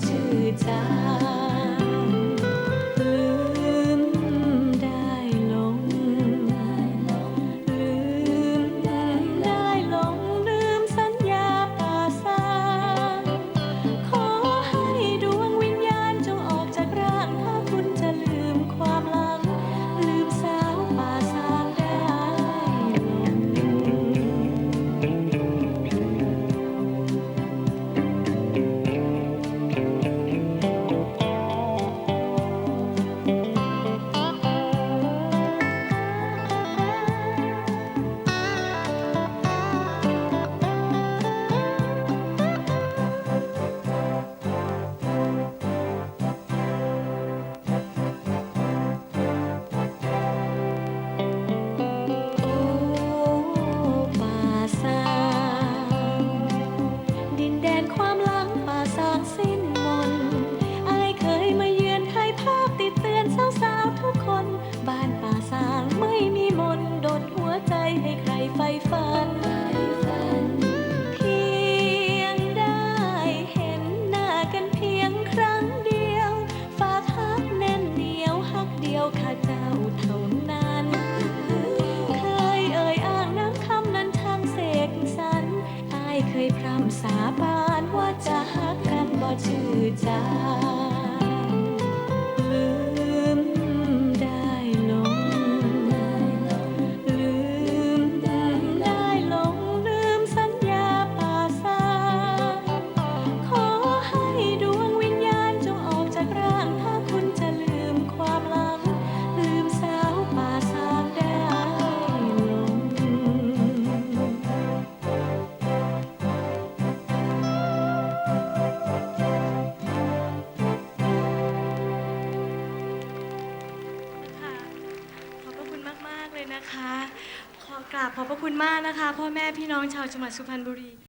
to time. ให้ใครไฟฝัน เพียงได้เห็นหน้ากันเพียงครั้งเดียว ฝากฮักแน่นเหนียวฮักเดียวค่ะเจ้าเท่านั้น เคยเอ่ยอ้างน้ำคำนั้นช่างเสกสรรอายเคยพร่ำสาบานว่าจะฮักกันบ่ชื่อใจา เลยนะคะ ขอกราบขอบพระคุณมากนะคะ พ่อแม่พี่น้องชาวจังหวัดสุพรรณบุรี